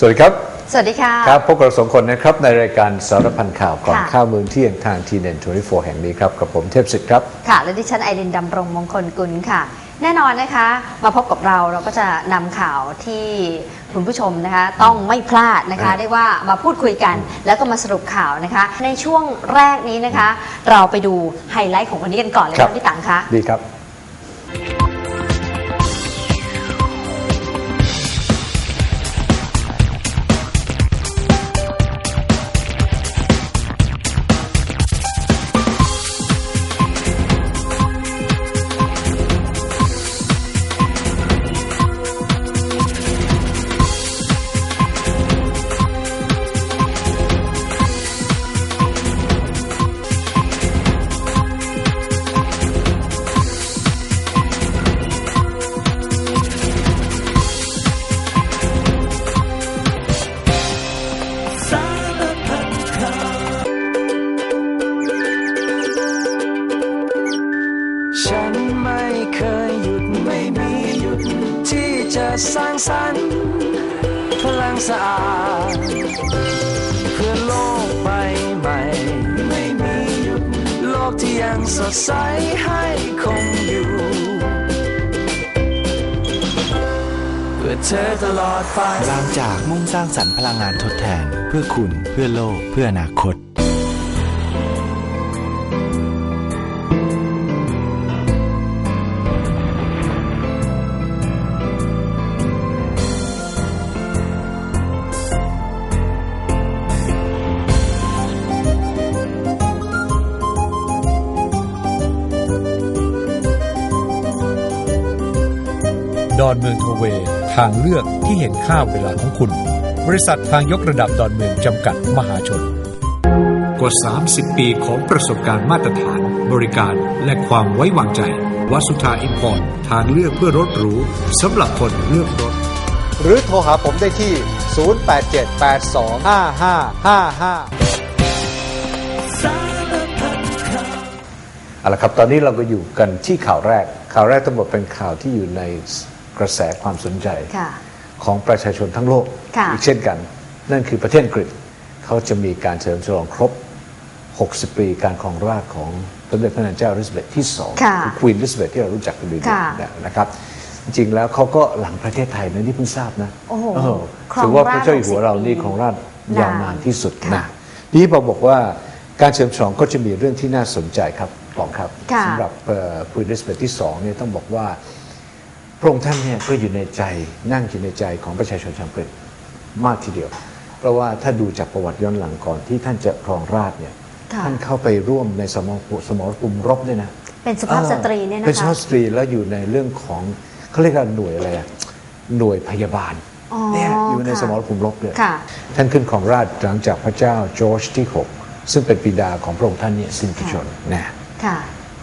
สวัสดีครับ สวัสดีค่ะ ครับพบกับเราสองคนนะครับในรายการสารพันข่าวก่อนค่ะ ข้าวเมืองเที่ยงทางทีเน็ตทรีโฟแห่งนี้ครับ กับผมเทพศิษย์ครับ ค่ะ และดิฉันไอรินดำรงมงคลกุลค่ะ แน่นอนนะคะ มาพบกับเราเราก็จะนำข่าวที่คุณผู้ชมนะคะ ต้องไม่พลาดนะคะอืมได้ว่ามาพูดคุยกัน แล้วก็มาสรุปข่าวนะคะ ในช่วงแรกนี้นะคะ เราไปดูไฮไลท์ของวันนี้กันก่อนเลยครับค่ะพี่ตังคะ ดีครับ เพื่อโลกใบใหม่ ไม่มีหยุดโลกที่ยังสดใสให้คงอยู่ เพื่อเธอตลอดไป พลังจากมุ่งสร้างสรรค์พลังงานทดแทน เพื่อคุณเพื่อโลกเพื่ออนาคต ดอนเมืองโทเวย์ทางเลือกที่เห็นค่าเวลาของคุณ บริษัททางยกระดับดอนเมืองจำกัดมหาชน กว่า 30 ปีของประสบการณ์มาตรฐาน บริการและความไว้วางใจวัสุธาอิมพอร์ตทางเลือกเพื่อรถหรูสำหรับคนเลือกรถ หรือโทรหาผมได้ที่ 0878255555เอาละครับ ตอนนี้เราก็อยู่กันที่ข่าวแรก ข่าวแรกทั้งหมดเป็นข่าวที่อยู่ใน กระแสความสนใจค่ะของประชาชนทั้งโลกค่ะอีกเช่นกัน นั่นคือประเทศอังกฤษเขาจะมีการเฉลิมฉลองครบ 60 ปีการครองราชย์ของสมเด็จพระนางเจ้าอลิซาเบธที่สองค่ะอควีนอลิซาเบธที่เรารู้จักกันดีค่ะๆนะครับ จริงๆแล้วเขาก็หลังประเทศไทยนะนี่เพิ่งทราบนะโอ้โหเออครองถือว่าราชย์พระเจ้าอยู่หัวเรา60นี่ของราชย์ยาวนานที่สุดค่ะนะทีนี้พอบอกว่าการเฉลิมฉลองก็จะมีเรื่องที่น่าสนใจครับบอกครับค่ะสำหรับควีนอลิซาเบธที่สองเนี่ยต้องบอกว่า พระองค์ท่านเนี่ยก็อยู่ในใจนั่งอยู่ในใจของประชาชนชาวอังกฤษมากทีเดียว เพราะว่าถ้าดูจากประวัติย้อนหลังก่อนที่ท่านจะครองราชย์เนี่ยค่ะท่านเข้าไปร่วมในสมรภูสมรภูมิรบด้วยนะเป็นสุภาพสตรีเนี่ยเป็นนะสุคะภาพสตรีแล้วอยู่ในเรื่องของเขาเรียกว่าหน่วยอะไรอะหน่วยพยาบาลอ๋อเนี่ยอยู่ในค่ะสมรภูมิรบเลยค่ะ ท่านขึ้นของราชย์หลังจากพระเจ้าจอร์จที่ 6 ซึ่งเป็นบิดาของพระองค์ท่านเนี่ยสิ้นพระชนม์นะ ค่ะ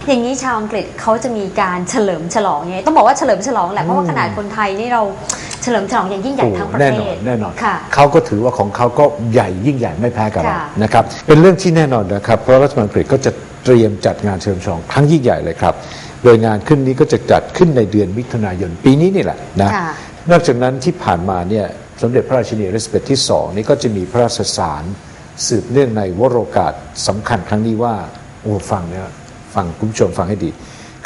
อย่างนี้ชาวอังกฤษเขาจะมีการเฉลิมฉลองไงต้องบอกว่าเฉลิมฉลองแหละเพราะว่าขนาดคนไทยนี่เราเฉลิมฉลองอย่างยิ่งใหญ่ทั้งประแน่เทนอศนแน่นอนค่ะเขาก็ถือว่าของเขาก็ใหญ่ยิ่งใหญ่ไม่แพ้กับเราค่ะนะครับเป็นเรื่องที่แน่นอนนะครับเพราะรัฐบาลอังกฤษก็จะเตรียมจัดงานเฉลิมฉลองครั้งยิ่งใหญ่เลยครับ โดยงานขึ้นนี้ก็จะจัดขึ้นในเดือนมิถุนายนปีนี้นี่แหละนะค่ะนอกจากนั้นที่ผ่านมาเนี่ยสมเด็จพระราชินีอลิซาเบธที่สองนี่ก็จะมีพระราชสารสืบเนื่องในวโรกาสสำคัญครั้งนี้ว่าโอ้ฟังเนี่ย ฟังคุณผู้ชมฟังให้ดี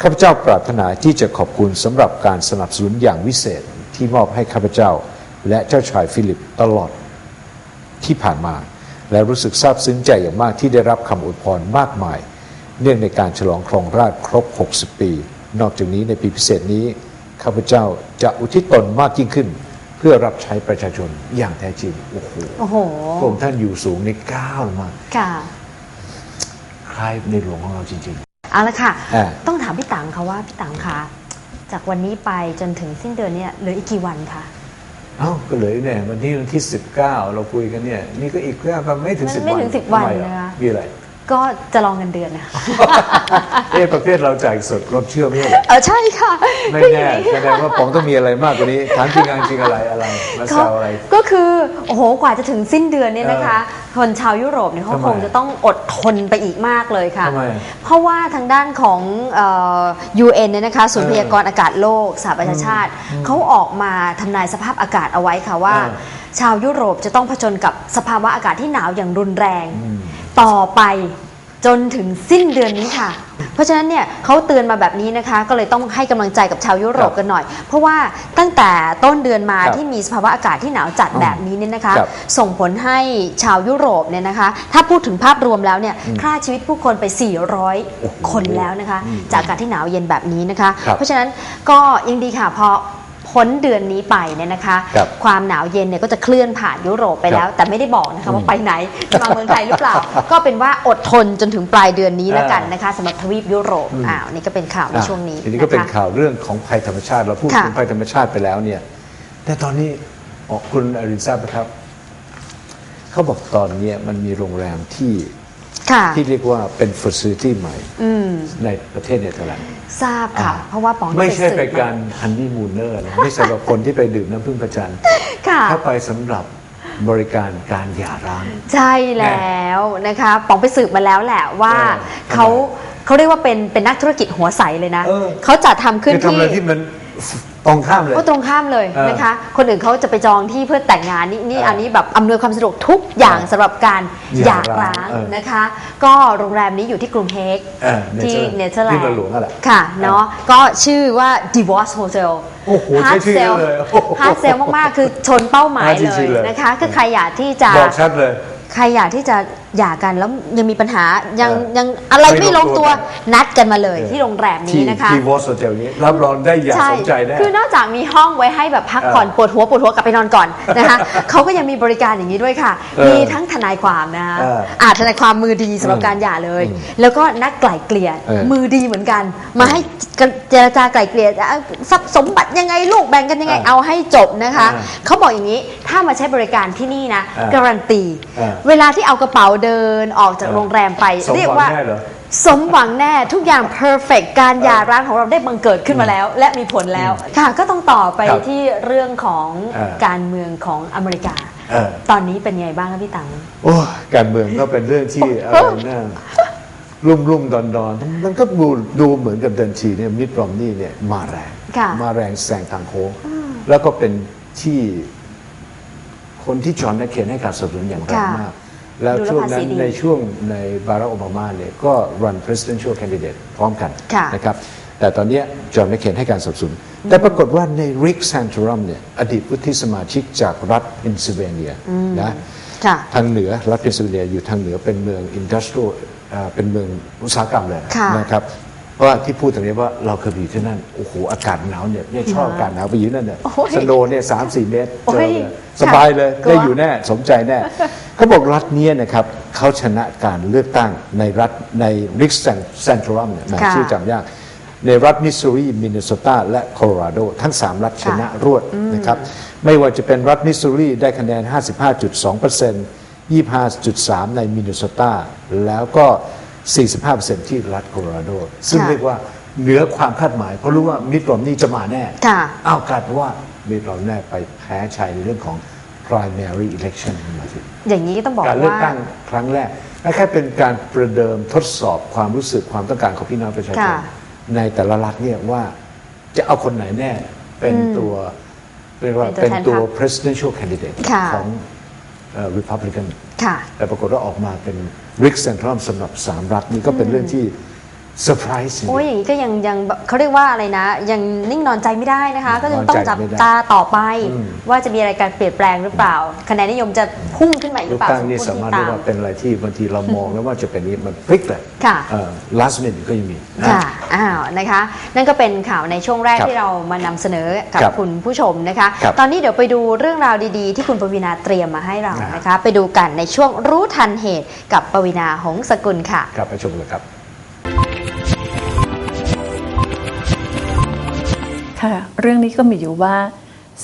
ข้าพเจ้าปรารถนาที่จะขอบคุณสำหรับการสนับสนุนอย่างวิเศษที่มอบให้ข้าพเจ้า และเจ้าชายฟิลิปตลอดที่ผ่านมา และรู้สึกซาบซึ้งใจอย่างมากที่ได้รับคำอวยพรมากมาย เนื่องในการฉลองครองราชย์ครบ 60 ปี นอกจากนี้ในปีพิเศษนี้ข้าพเจ้าจะอุทิศตนมากยิ่งขึ้น เพื่อรับใช้ประชาชนอย่างแท้จริงโอ้โหโอ้โหพระองค์ท่านอยู่สูงในก้าวลงมาค่ะ คล้ายในหลวงของเราจริง เอาละค่ะ อ่า ต้องถามพี่ตังค่ะว่าพี่ตังคะจากวันนี้ไปจนถึงสิ้นเดือนเนี่ยเหลืออีกกี่วันคะ เอ้าก็เหลยเนี่ยวันนี้วันที่19เราคุยกันเนี่ย นี่ก็อีกแค่ไม่ถึงไม่สิบไม่วันถึง10วันทำไมอ่นะคะ มีอะไร ก็จะรองเงินเดือนนะคะ เอ๊ะประเภทเราจ่ายสดรถเชื่อมเนี่ยเออใช่ค่ะไม่แน่แสดงว่าป๋องต้องมีอะไรมากกว่านี้ถามจริงงานจริงอะไรอะไรมาแซก็วอะไร ก็คือโอ้โหกว่าจะถึงสิ้นเดือนเนี่ยนะคะ คนชาวยุโรปเนี่ยเขาทำไมคงจะต้องอดทนไปอีกมากเลยค่ะทำไมเพราะว่าทางด้านของเอ่อ UN เนี่ยนะคะศูนย์เอพอยากรณ์อากาศโลกสหประชาชาติเขาออกมาทำนายสภาพอากาศเอาไว้ค่ะว่าเออชาวยุโรปจะต้องผจญกับสภาวะอากาศที่หนาวอย่างรุนแรง ต่อไปจนถึงสิ้นเดือนนี้ค่ะเพ ราะฉะนั้นเนี่ยเขาเตือนมาแบบนี้นะคะ ก็เลยต้องให้กำลังใจกับชาวยุโรปครับกันหน่อย เพราะว่าตั้งแต่ต้นเดือนมาครับที่มีสภาวะอากาศที่หนาวจัดแบบนี้เนี่ยนะคะครับส่งผลให้ชาวยุโรปเนี่ยนะคะ ถ้าพูดถึงภาพรวมแล้วเนี่ยฆ่าชีวิตผู้คนไป 400 คนแล้วนะคะ จากอากาศที่หนาวเย็นแบบนี้นะคะครับเพราะฉะนั้นก็ยังดีค่ะพอ พ้นเดือนนี้ไปเนี่ยนะคะ ครับความหนาวเย็นเนี่ยก็จะเคลื่อนผ่านยุโรปไปแล้ว แต่ไม่ได้บอกนะคะว่าไปไหนจะมาเมืองไทยหรือเปล่า ก็เป็นว่าอดทนจนถึงปลายเดือนนี้แล้วกันนะคะสำหรับทวีปยุโรปอ้าวนี่ก็เป็นข่าวในช่วงนี้ทีนี้ก็เป็นนะคะ ข่าวเรื่องของภัยธรรมชาติ เราพูดค่ะ ถึงภัยธรรมชาติไปแล้วเนี่ย แต่ตอนนี้อ๋อคุณอรินทราบไหมครับ เขาบอกตอนเนี้ยมันมีโรงแรมที่ ค่ะ ที่เรียกว่าเป็น facility ใหม่อืมในประเทศเนเธอร์แลนด์ทราบค่ะ เพราะว่าป๋องไม่ใช่สืบไปมาการฮันนีมูนเนอร์นะไม่ใช่สำหรับคนที่ไปดื่มน้ำพึ่งพระจันทร์ค่ะถ้าไปสำหรับบริการการหย่าร้าง ใช่แล้วนะคะป๋องไปสืบมาแล้วแหละว่าเออเขาเขาเรียกว่าเป็นเป็นนักธุรกิจหัวใสเลยนะ เออ เขาจัดทำขึ้นคือทำที่ อะไรที่มัน ตรงข้ามเลย ก็ตรงข้ามเลยเออนะคะ คนอื่นเขาจะไปจองที่เพื่อแต่งงานนี่นี่เอออัอันนี้แบบอำนวยความสะดวกทุกอย่างเออสำหรับการหหย่าย่าร้าร้างงเออ นะคะ ก็โรงแรมนี้อยู่ที่กรุงเฮก เออที่เนเนเธเธออร์ร์แลแลนด์นด์ที่เมืองหลวงนั่นแหละ ค่ะเนาะก็ชื่อว่า Divorce Hotel โอ้โหใช้ชื่อนั้นเลยโอ้โหฮาร์ดเซลมาก ๆ คือชนเป้าหมายฮาร์ดจเลริยงๆเลย นะคะ คือใครอยากที่จะบอกชัดเลย ใครอยากที่จะ หย่ากันแล้วยังมีปัญหายังเออยังอะไรไม่ไม่ลลงงตัตัววนัดกันมาเลยที่โรงแรมนี้ที่นะคะที่วอสโตลนี้รับรองได้อย่างสมใจแน่คือนอกจากมีห้องไว้ให้แบบพักผ่อนเออปวดหัวปวดหัวกลับไปนอนก่อนนะคะเขาก็ยังมีบริการอย่างนี้ด้วยค่ะเออมีทั้งทนายความนะคะเอออาทนายความมือดีสำหรับการหย่าเลย แล้วก็นักไกล่เกลี่ยเออมือดีเหมือนกัน มาให้เจรจาไกล่เกลี่ยอะทรัพย์สมบัติยังไงลูกแบ่งกันยังไงเออเอาให้จบนะคะเออเขาบอกอย่างนี้ถ้ามาใช้บริการที่นี่นะเออการันตีเออเวลาที่เอากระเป๋าเดินออกจากเออโรงแรมไป สมเรียกหวังว่าแน่เหรอ สมหวังแน่ทุกอย่าง perfect การหย่าร้างของเราได้บังเกิดขึ้นมาแล้ว และมีผลแล้วค่ะก็ต้องต่อไปครับที่เรื่องของเออการเมืองของอเมริกา เออ ตอนนี้เป็นไงบ้างครับพี่ตัง โอ้ยการเมืองก็เป็นเรื่องที่ อะไรน่ารุ่มรุ่มดอนดอนมันก็ดูดูเหมือนกับเดินทีเนี่ยมิตรรอมนี่เนี่ยมาแรง ค่ะ มาแรงแซงทางโค้งแล้วก็เป็นที่คนที่จอห์นแมคเคนให้การสนับสนุนอย่างแรงค่ะ มาก แล้วดูแล้วช่วงนั้ภาษีนดีในช่วงในบารักโอบามาเนี่ยก็ run presidential candidate พร้อมกันค่ะนะครับแต่ตอนเนี้ยจอห์นแมคเคนให้การสนับสนุน แต่ปรากฏว่าในริกแซนทรัมเนี่ยอดีตวุฒิสมาชิกจากรัฐเพนซิลเวเนียนะค่ะทางเหนือรัฐเพนซิลเวเนียอยู่ทางเหนือเป็นเมืองอินดัสทรีอ่าเป็นเมืองอุตสาหกรรมเลยค่ะนะครับเพ ราะว่าที่พูดตรงนี้ว่าเราเคยไปอยู่ที่นั่นโอ้โหอากาศหนาวเนี่ยเนี่ยชอบอากาศหนาวไปอยู่นั่นเนี่ยโอ้ยสโนว์เนี่ยสามสี่เมตรโอ้เจยอเลยค่ะสบายเลยกลัว ได้อยู่แน่สมใจแน่เขาบอกรัฐเนี้ยนะครับเขาชนะการเลือกตั้งในรัฐในริกแซนทรัมเนี่ยแหมค่ะ ชื่อจำยาก ในรัฐมิสซูรีมินนิโซตาและโคโลราโด ทั้ง 3 รัฐชนะรวดนะครับ ไม่ว่าจะเป็นรัฐมิสซูรีได้คะแนน 55.2% 25.3 ในมินนิโซตาแล้วก็ 45%ที่รัฐโคโลราโด ซึ่งค่ะเรียกว่าเหนือความคาดหมาย เพราะรู้ว่ามิตรรอมนี่จะมาแน่ค่ะอ้าวกลายเป็นว่ามิตรรอมแน่ไปแพ้ชัยในเรื่องของ primary election มาสิอย่างนี้ก็ต้องบอกการเลือกว่าตั้งครั้งแรกและแค่เป็นการประเดิมทดสอบความรู้สึกความต้องการของพี่น้องประชาชนค่ะในแต่ละรัฐเนี่ยว่าจะเอาคนไหนแน่เป็นตัวเรียกว่าเป็เป็นนตัตัววแทนพรรค presidential candidate ค่ะของเอ่อ Republican ค่ะแต่ปรากฏว่าออกมาเป็น ริกเซนทรัมสำหรับสามรัฐนี่ก็เป็นเรื่องที่ เซอร์ไพรส์ โอ้ยอย่างนี้ก็ยังยังแบบเขาเรียกว่าอะไรนะ ยังนิ่งนอนใจไม่ได้นะคะ ก็ยังนอนใจต้องจับไม่ได้ตาต่อไปอืมว่าจะมีอะไรการเปลี่ยนแปลงหรือเปล่า คะแนนนิยมจะพุ่งขึ้นมาอีกหเลืรืออกเปล่าตั้งนี่ผู้สามารถที่เรียกว่าเป็นอะไรที่บางทีเรามองแล้วว่าจะเป็นนี้มันพลิกเลยค่ะเอ่อ last minute ก็ยังมีนะค่ะอ้าวนะคะ นั่นก็เป็นข่าวในช่วงแรกครับที่เรามานำเสนอกับครับคุณผู้ชมนะคะครับตอนนี้เดี๋ยวไปดูเรื่องราวดีๆ ที่คุณปวีนาเตรียมมาให้เราอ่านนะคะ ไปดูกันในช่วงรู้ทันเหตุกับปวีนาหงสกุลค่ะครับไปชมเลยครับ ค่ะ เรื่องนี้ก็มีอยู่ว่า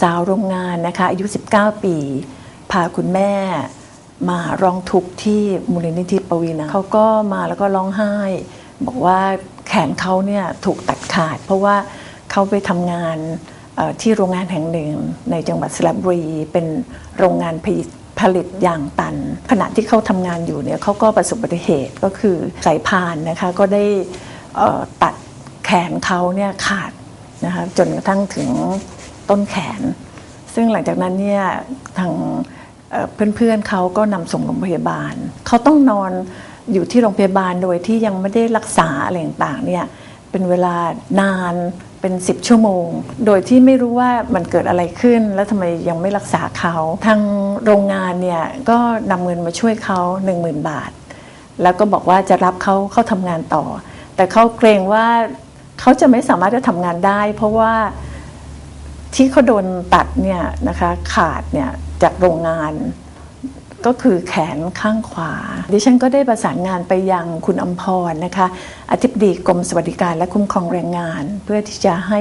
สาวโรงงานนะคะอายุ 19 ปี พาคุณแม่มาร้องทุกข์ที่มูลนิธิปวีนาเขาก็มาแล้วก็ร้องไห้ บอกว่าแขนเขาเนี่ยถูกตัดขาด เพราะว่าเขาไปทำงานที่โรงงานแห่งหนึ่งในจังหวัดสระบุรีเป็นโรงงานผลิตผลิตยางตัน ขณะที่เขาทำงานอยู่เนี่ยเขาก็ประสบอุบัติเหตุก็คือสายพานนะคะก็ได้ตัดแขนเขาเนี่ยขาด นะคะจนกระทั่งถึงต้นแขน ซึ่งหลังจากนั้นเนี่ยทางเพื่อนๆเขาก็นำส่งโรงพยาบาล เขาต้องนอนอยู่ที่โรงพยาบาลโดยที่ยังไม่ได้รักษาอะไรต่างๆเนี่ยเป็นเวลานานเป็น 10 ชั่วโมง โดยที่ไม่รู้ว่ามันเกิดอะไรขึ้น แล้วทำไมยังไม่รักษาเขาทางโรงงานเนี่ยก็นำเงินมาช่วยเขา 10,000 บาท แล้วก็บอกว่าจะรับเขาเข้าทำงานต่อ แต่เขาเกรงว่า เขาจะไม่สามารถจะทำงานได้ เพราะว่าที่เขาโดนตัดเนี่ยนะคะขาดเนี่ยจากโรงงานก็คือแขนข้างขวา ดิฉันก็ได้ประสานงานไปยังคุณอมพรนะคะอธิบดีกรมสวัสดิการและคุ้มครองแรงงาน เพื่อที่จะให้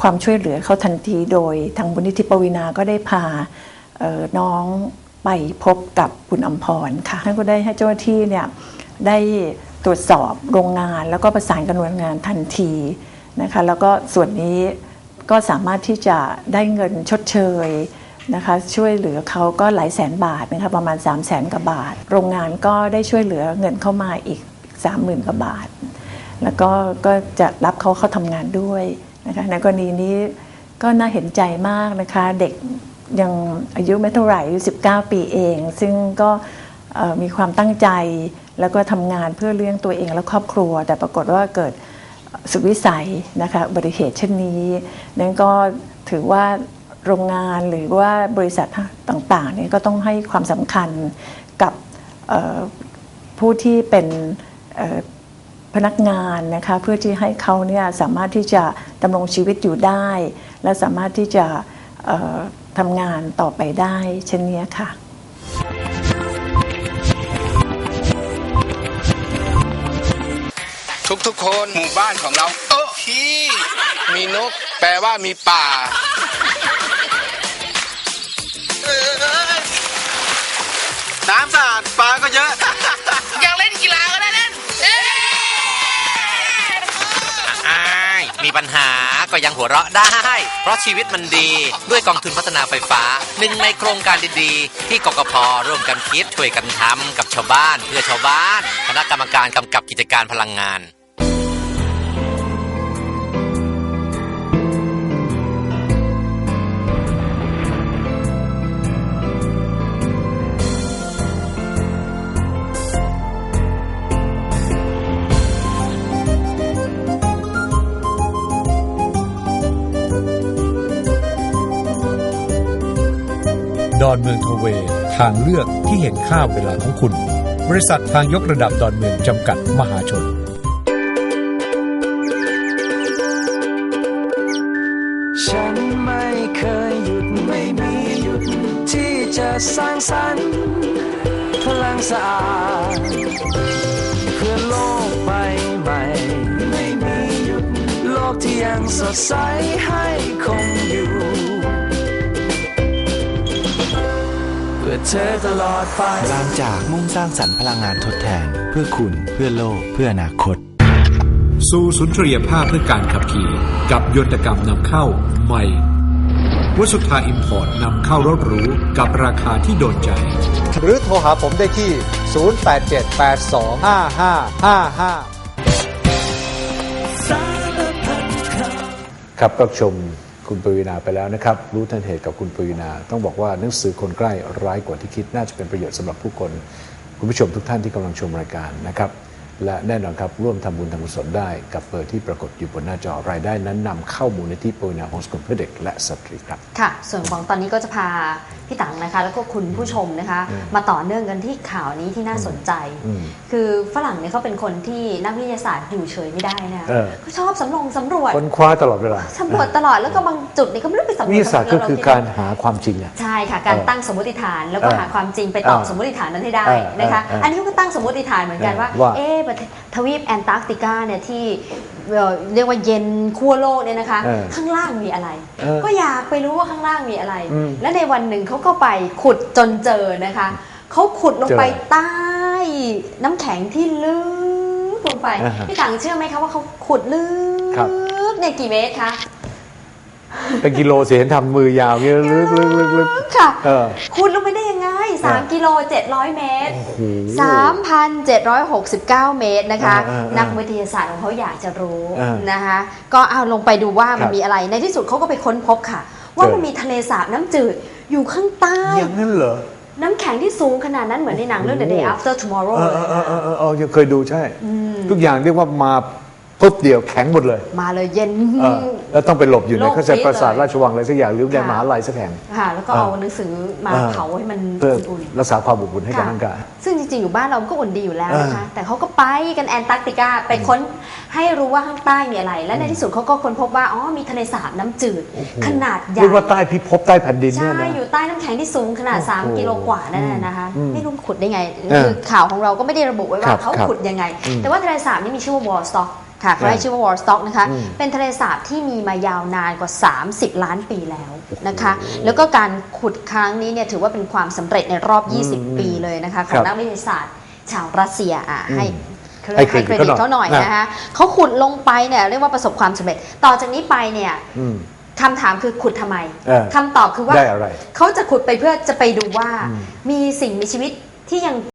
ความช่วยเหลือเขาทันทีโดยทางบุญนิธิปวีนาก็ได้พาออน้องไปพบกับคุณอมพรค่ะท่านก็ได้ให้เจ้าหน้าที่เนี่ยได้ ตรวจสอบโรงงาน แล้วก็ประสานกับหน่วยงานทันทีนะคะแล้วก็ส่วนนี้ก็สามารถที่จะได้เงินชดเชยนะคะช่วยเหลือเขาก็หลายแสนบาทนะคะประมาณ 3 0 0แสนกว่าบาท โรงงานก็ได้ช่วยเหลือเงินเข้ามาอีก 30,000กว่าบาท แล้วก็ก็จะรับเขาเข้าทำงานด้วยนะคะในกรณีนี้ก็น่าเห็นใจมากนะคะเด็กยังอายุไม่เท่าไหร่อายุ19 ปีเอง ซึ่งก็มีความตั้งใจ แล้วก็ทำงานเพื่อเลี้ยงตัวเองและครอบครัว แต่ปรากฏว่าเกิดสุดวิสัยนะคะอุบัติเหตุเช่นนี้นั้นก็ถือว่าโรงงานหรือว่าบริษัทต่างๆนี่ก็ต้องให้ความสำคัญกับผู้ที่เป็นพนักงานนะคะเพื่อที่ให้เขาเนี่ยสามารถที่จะดำรงชีวิตอยู่ได้ และสามารถที่จะทำงานต่อไปได้เช่นนี้ค่ะ ทุกๆคนหมู่บ้านของเรา เออพี่มีนก แปลว่ามีป่า น้ำสะอาดปลาก็เยอะ อยากเล่นกีฬาก็ได้เล่นอ้ายมีปัญหาก็ยังหัวเราะได้ เพราะชีวิตมันดีด้วยกองทุนพัฒนาไฟฟ้า หนึ่งในโครงการดีๆ ที่กกพร่วมกันคิดช่วยกันทำกับชาวบ้านเพื่อชาวบ้าน คณะกรรมการกำกับกิจการพลังงาน อนเมืองโทเวทางเลือกที่เห็นค่าเวลาของคุณ บริษัททางยกระดับดอนเมืองจำกัดมหาชน ฉันไม่เคยหยุดไม่มีหยุดที่จะสร้างสรรค์พลังสะอาดเพื่อโลกใบใหม่ ไม่มีหยุดโลกที่ยังสดใสให้คงอยู่ เพื่อเธอตลอดไปบางจากมุ่งสร้างสรรค์พลังงานทดแทน เพื่อคุณเพื่อโลกเพื่ออนาคต สู่สุนทรียภาพเพื่อการขับขี่กับยนตกรรมนำเข้าใหม่วสุธาอิมพอร์ตนำเข้ารถหรูกับราคาที่โดนใจ หรือโทรหาผมได้ที่ 0878255555ครับก็ชม คุณปวีนาไปแล้วนะครับ รู้ทันเหตุกับคุณปวีนา ต้องบอกว่าหนังสือคนใกล้ร้ายกว่าที่คิดน่าจะเป็นประโยชน์สำหรับผู้คน คุณผู้ชมทุกท่านที่กำลังชมรายการนะครับ และแน่นอนครับร่วมทำบุญทำกุศลได้กับเบอร์ที่ปรากฏอยู่บนหน้าจอรายได้นั้นนำเข้ามูลนิธิปวีนาของสกุลเพื่อเด็กและสตรีครับค่ะ ส่วนของตอนนี้ก็จะพาพี่ตังนะคะ แล้วก็คุณผู้ชมนะคะ มาต่อเนื่องกันที่ข่าวนี้ที่น่าสนใจอืมคือฝรั่งเนี่ยเขาเป็นคนที่นักวิทยาศาสตร์อยู่เฉยไม่ได้นะคะเออเขาชอบสำรวจสำรวจค้นคว้าตลอดเวลาสำรวจตลอดแล้วก็บางจุดนี่เขาไม่รู้ไปสำรวจวิทยาศาสตร์ก็คือการหาความจริงอะใช่ค่ะการเออตั้งสมมติฐานแล้วก็เออหาความจริงไปตอบเออสมมติฐานนั้นให้ได้เออนะคะเออเอออัอันนี้ก็ตั้งสมมติฐานเหมือนกันว่าว่าเอ๊ะประเทศทวีปแอนตาร์กติกาเนี่ยที่ เอ่อเรียกว่าเย็นขั้วโลกเนี่ยนะคะ เออข้างล่างมีอะไร เออก็อยากไปรู้ว่าข้างล่างมีอะไร อืมและในวันหนึ่งเขาก็ไปขุดจนเจอนะคะเขาขุดลงไปเจอใต้น้ำแข็งที่ลึกลงไปอ่าฮะพี่ตังเชื่อไหมคะว่าเขาขุดลึครับกเนี่ยกี่เมตรคะ เป็นกิโลเสียนทำมือยาวเงี้ยลึกลึกลึกลึกค่ะเออขุดลงไปได้ยังไงเออ3กิโล 700 เมตร โอ้โห3,769 เมตรนะคะ เออเออเออนักวิทยาศาสตร์ของเขาอยากจะรู้เออนะคะ ก็เอาลงไปดูว่าคมัรันบมีอะไร ในที่สุดเขาก็ไปค้นพบค่ะ ว่าเจอ มันมีทะเลสาบน้ำจืดอยู่ข้างใต้ อย่างนั้นเหรอน้ำแข็งที่สูงขนาดนั้นเหมือนในหนังเรื่อง The Day After Tomorrow เออเลยเออเอค่ะอเออเออยังเคยดูใช่ ทุกอย่างเรียกว่ามาปุ๊บเดียวแข็งหมดเลย มาเลยเย็นเออ แล้วต้องไปหลบอยู่ในโลกเข้าใจปราสาทฟิตเลยราชวังอะไรสักอย่างหรือในค่ะ มหาลัยสักแห่ง ค่ะแล้วก็เออเอาหนังสือมาเออเผาให้มันเพื่ออุ่นๆรักษาความอบอุ่นให้กับร่างกาย ซึ่งจริงๆอยู่บ้านเราก็อุ่นดีอยู่แล้วนะคะเออแต่เขาก็ไปกันแอนตาร์กติกาไปค้นให้รู้ว่าข้างใต้มีอะไร และในที่สุดเขาก็ค้นพบว่าอ๋อมีทะเลสาบน้ำจืดขนาดใหญ่ เรียกว่าใต้พิภพใต้แผ่นดินเนี่ใช่ยนะ อยู่ใต้น้ำแข็งที่สูงขนาด โอ้โห3 กิโลกว่านั่นน่ะนะคะ อืมไม่รู้ขุดได้ไง เออคือข่าวของเราก็ไม่ได้ระบุไว้ครัว่าบเขาครับขุดยังไง อืมแต่ว่าทะเลสาบนี่มีชื่อว่าวอลสต็อก ค่ะเขาให้เออชื่อว่าวอลสต็อกนะคะอืมเป็นทะเลสาบที่มีมายาวนานกว่า 30 ล้านปีแล้วนะคะ แล้วก็การขุดครั้งนี้เนี่ยถือว่าเป็นความสำเร็จในรอบ 20 ปีเลยนะคะขคอรังบนักวิทยาศาสตร์ ชาวรัสเซียอะให้ให้ให้เคเครรดิดิตตเขาเขาหหน่น่ออยยนะคะเขาขุดลงไปเนี่ยเรียกว่าประสบความสำเร็จ ต่อจากนี้ไปเนี่ยอืมคำถามคือขุดทำไมเออคำตอบคือว่าได้อะไรเขาจะขุดไปเพื่อจะไปดูว่าอืมมีสิ่งมีชีวิตที่ยัง